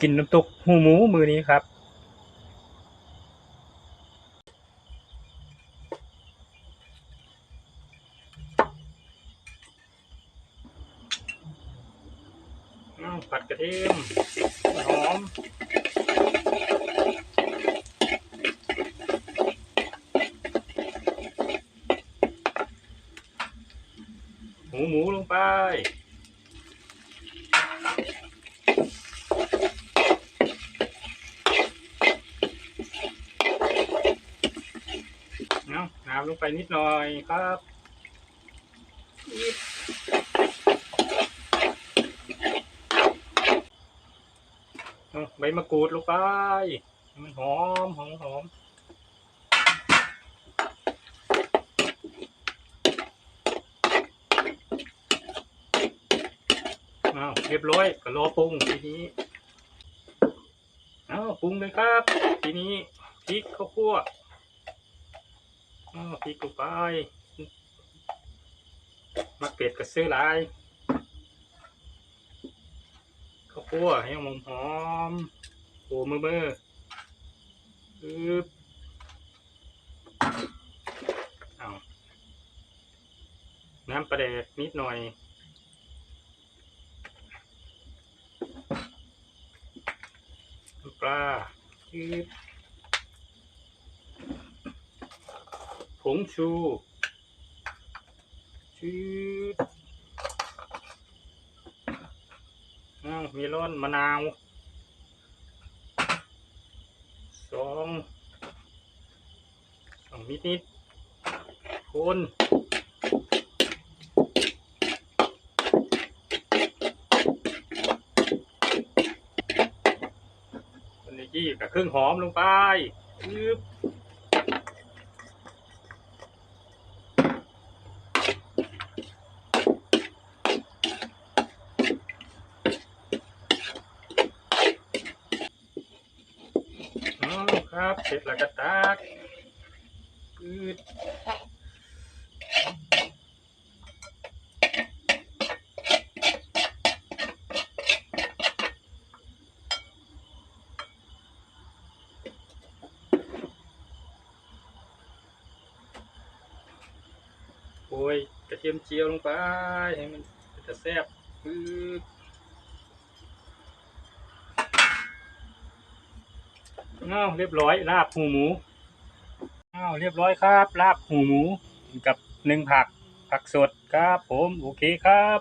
กินน้ำตกหูหมูมือนี้ครับ ผัดกระเทียมหอมหมูหมูลงไป เอา น้ำลงไปนิดหน่อยครับใบมะกรูดลงไป มันหอมหอมหอมเอาเรียบร้อยก็รอปรุงทีนี้เอาปรุงเลยครับ ทีนี้พริกข้าวคั่ว อ้าวพริกลงไปมักเป็ดกับเสื้อลายข้าวคั่วให้หอมหอมโอ้มือมืออึบเอาน้ำปลาแดกนิดหน่อยน้ำปลาอึบ งชูชืดมีร้อนมะนาวสองสองนิดนิดคนคนนี้กี้กับเครื่องหอมลงไปอึบ อ๋อ ครับเสร็จแล้วก็ตักอืดโอ้ยกระเทียมเจียวลงไปให้มันจะแซ่บอืด อ้าวเรียบร้อยลาบหูหมูอ้าวเรียบร้อยครับ ลาบหูหมู กับหนึ่งผักผักสดครับ ผมโอเคครับ